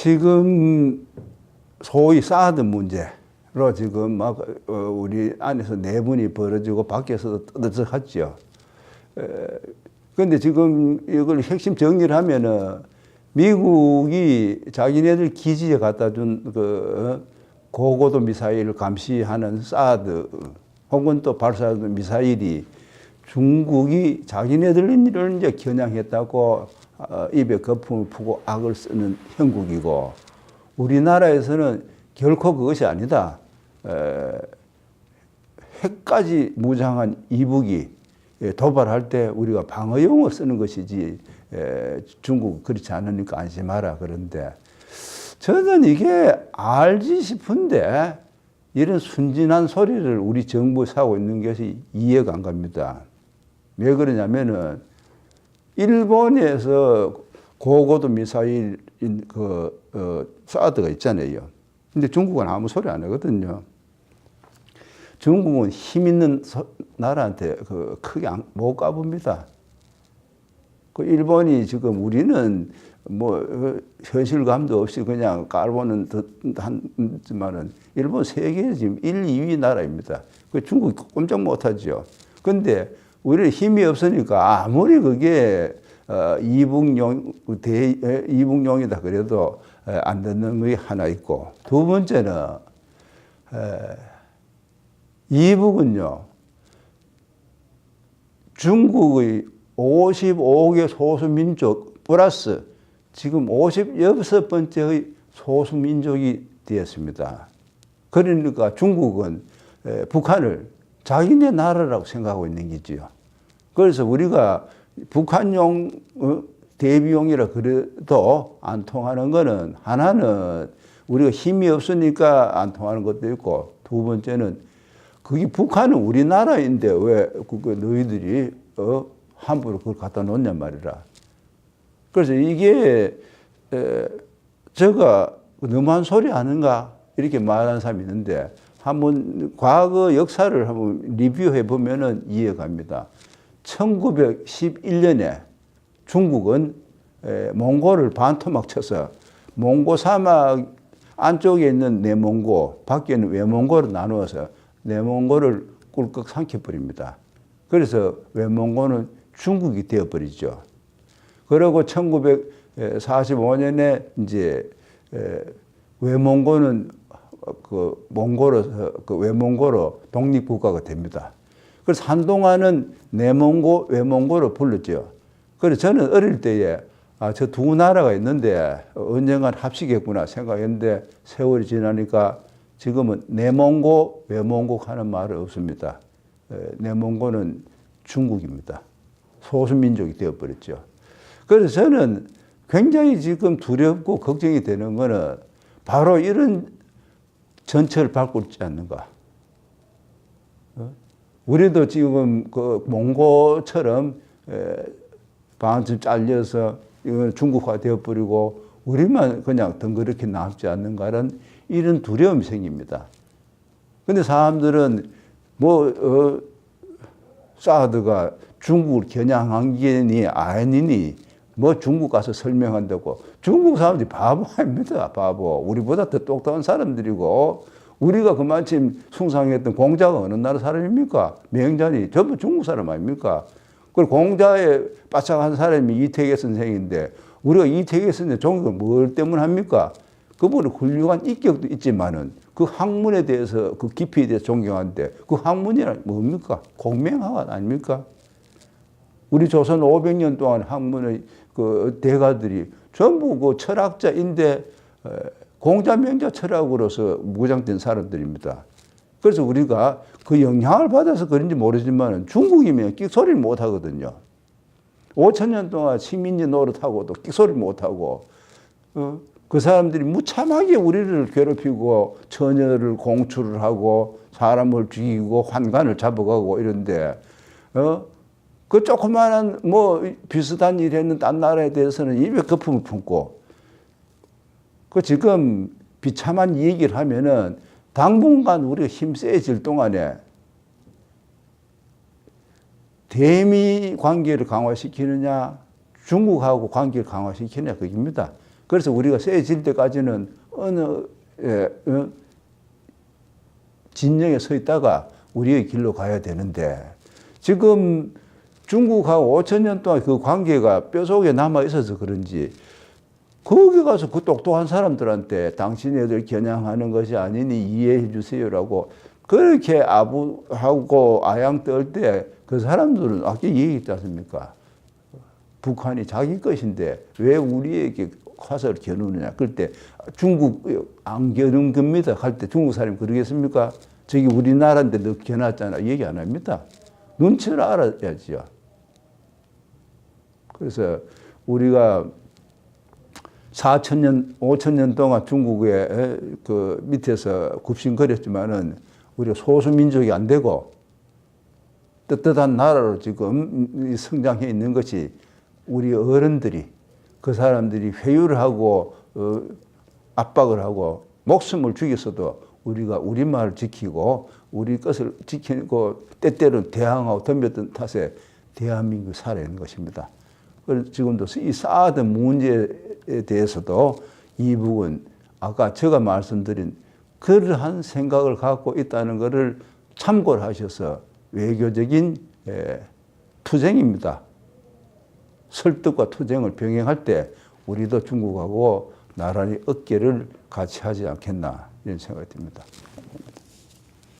지금 소위 사드 문제로 지금 막 어, 우리 안에서 내분이 벌어지고 밖에서도 떠들썩하죠. 그런데 지금 이걸 핵심 정리를 하면은 미국이 자기네들 기지에 갖다 준그 고고도 미사일을 감시하는 사드 혹은 또 발사하는 미사일이 중국이 자기네들을 이제 겨냥했다고 어, 입에 거품을 푸고 악을 쓰는 형국이고 우리나라에서는 결코 그것이 아니다. 에, 핵까지 무장한 이북이 예, 도발할 때 우리가 방어용어 쓰는 것이지 에, 중국 그렇지 않으니까 안심하라 그런데 저는 이게 알지 싶은데 이런 순진한 소리를 우리 정부에서 하고 있는 것이 이해가 안 갑니다. 왜 그러냐면은 일본에서 고고도 미사일 그 어, 사드가 있잖아요. 근데 중국은 아무 소리 안 하거든요. 중국은 힘 있는 서, 나라한테 그 크게 안, 못 가봅니다. 그 일본이 지금 우리는 뭐 어, 현실감도 없이 그냥 깔보는 듯한지만은 일본 세계 지금 1, 2위 나라입니다. 그 중국 꼼짝 못하죠. 근데 우리는 힘이 없으니까 아무리 그게 어, 이북용 대 이북용이다 그래도 안 듣는 게 하나 있고 두 번째는 에, 이북은요 중국의 55개 소수민족 플러스 지금 56번째의 소수민족이 되었습니다. 그러니까 중국은 북한을 자기네 나라라고 생각하고 있는 거지요. 그래서 우리가 북한용 어, 대비용이라 그래도 안 통하는 거는 하나는 우리가 힘이 없으니까 안 통하는 것도 있고 두 번째는 그게 북한은 우리나라인데 왜그 너희들이 어 함부로 그걸 갖다 놓냐 말이라. 그래서 이게 에, 제가 너무한 소리 아는가 이렇게 말하는 사람이 있는데 한번 과거 역사를 한번 리뷰해 보면은 이해갑니다. 1911년에 중국은 몽골을 반토막 쳐서 몽고 사막 안쪽에 있는 내몽고, 밖에 있는 외몽고로 나누어서 내몽고를 꿀꺽 삼켜버립니다. 그래서 외몽고는 중국이 되어버리죠. 그리고 1945년에 이제 외몽고는 그 몽고로 그 외몽고로 독립국가가 됩니다. 그래서 한동안은 내몽고, 외몽고로 불렀죠. 그래서 저는 어릴 때에 아, 저 두 나라가 있는데 언젠간 합치겠구나 생각했는데 세월이 지나니까 지금은 내몽고, 외몽고 하는 말은 없습니다. 내몽고는 중국입니다. 소수민족이 되어버렸죠. 그래서 저는 굉장히 지금 두렵고 걱정이 되는 거는 바로 이런 전철을 있지 않는가. 어? 우리도 지금 그 몽고처럼 반쯤 잘려서 이건 중국화 되어버리고 우리만 그냥 덩그렇게 남지 않는가는 이런 두려움이 생깁니다. 근데 사람들은 뭐, 어, 사드가 중국을 겨냥한 게니 아니니 뭐 중국 가서 설명한다고 중국 사람들이 바보 아닙니다 바보 우리보다 더 똑똑한 사람들이고 우리가 그만큼 숭상했던 공자가 어느 나라 사람입니까? 명잔이 전부 중국 사람 아닙니까? 그리고 공자에 바짝한 사람이 이태계 선생인데 우리가 이태계 선생 종교를 뭘 때문에 합니까? 그분은 훌륭한 인격도 있지만은 그 학문에 대해서 그 깊이에 대해서 존경하는데 그 학문이란 뭡니까? 공명학원 아닙니까? 우리 조선 500년 동안 학문의 그 대가들이 전부 그 철학자인데 공자 명자 철학으로서 무장된 사람들입니다. 그래서 우리가 그 영향을 받아서 그런지 모르지만 중국이면 끽소리를 못 하거든요. 5천 년 동안 식민지 노릇하고도 끽소리 못 하고 어? 그 사람들이 무참하게 우리를 괴롭히고 처녀를 공출을 하고 사람을 죽이고 환관을 잡아가고 이런데 어? 그 조그마한 뭐 비슷한 일 했는 딴 나라에 대해서는 입에 거품을 품고 그 지금 비참한 얘기를 하면은 당분간 우리가 힘 세질 동안에 대미 관계를 강화시키느냐 중국하고 관계를 강화시키느냐 그겁니다. 그래서 우리가 세질 때까지는 어느 예, 어, 진영에 서 있다가 우리의 길로 가야 되는데 지금 중국하고 5천 년 동안 그 관계가 뼈속에 남아 있어서 그런지 거기 가서 그 똑똑한 사람들한테 당신네들 겨냥하는 것이 아니니 이해해 주세요라고 그렇게 아부하고 아양 떨 때 그 사람들은 아까 얘기했지 않습니까? 북한이 자기 것인데 왜 우리에게 화살을 겨누느냐. 그럴 때 중국 안 겨눈 겁니다. 할 때 중국 사람이 그러겠습니까? 저기 우리나라인데 너 겨놨잖아. 얘기 안 합니다. 눈치를 알아야지요. 그래서 우리가 4천 년, 5천 년 동안 중국의 그 밑에서 굽신거렸지만은 우리가 소수 민족이 안 되고 떳떳한 나라로 지금 성장해 있는 것이 우리 어른들이 그 사람들이 회유를 하고 어, 압박을 하고 목숨을 죽였어도 우리가 우리 말을 지키고 우리 것을 지키고 때때로 대항하고 덤볐던 탓에 대한민국이 살아있는 것입니다. 지금도 이 쌓아둔 문제에 대해서도 이 부분 아까 제가 말씀드린 그러한 생각을 갖고 있다는 것을 참고를 하셔서 외교적인 에, 투쟁입니다. 설득과 투쟁을 병행할 때 우리도 중국하고 나란히 어깨를 같이 하지 않겠나 이런 생각이 듭니다.